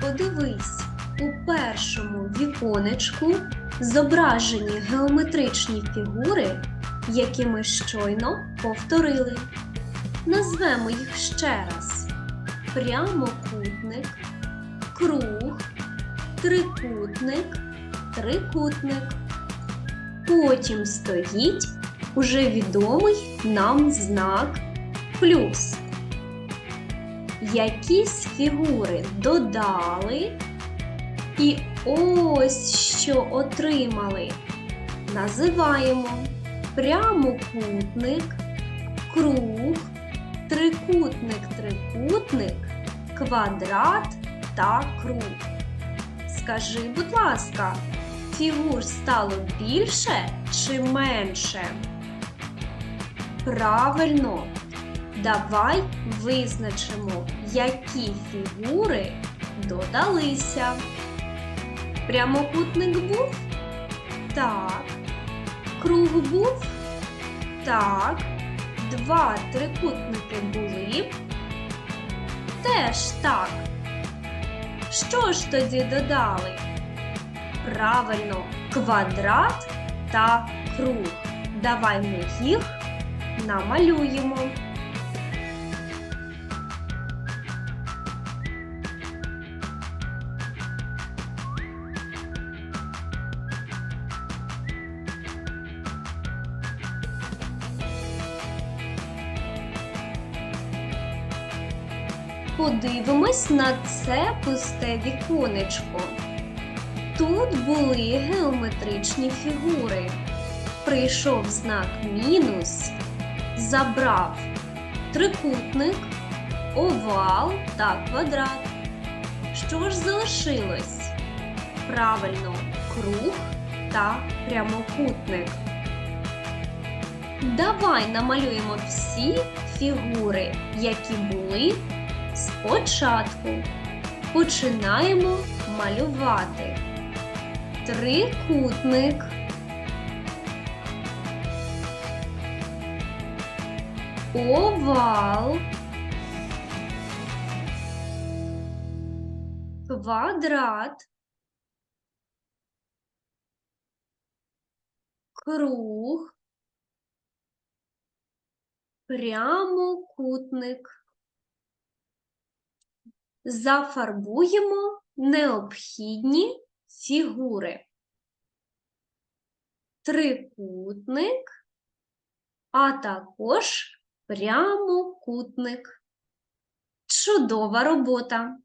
Подивись, у першому віконечку зображені геометричні фігури, які ми щойно повторили. Назвемо їх ще раз: прямокутник, круг, трикутник, трикутник. Потім стоїть уже відомий нам знак плюс. Якісь фігури додали, і ось що отримали. Називаємо прямокутник, круг, трикутник, трикутник, квадрат та круг. Скажи, будь ласка, фігур стало більше чи менше? Правильно. Давай визначимо, які фігури додалися. Прямокутник був? Так. Круг був? Так. Два трикутники були? Теж так. Що ж тоді додали? Правильно, квадрат та круг. Давай ми їх намалюємо. Подивимось на це пусте віконечко. Тут були геометричні фігури. Прийшов знак мінус, забрав трикутник, овал та квадрат. Що ж залишилось? Правильно, круг та прямокутник. Давай намалюємо всі фігури, які були спочатку. Починаємо малювати. Трикутник. Овал. Квадрат. Круг. Прямокутник. Зафарбуємо необхідні фігури. Трикутник, а також прямокутник. Чудова робота!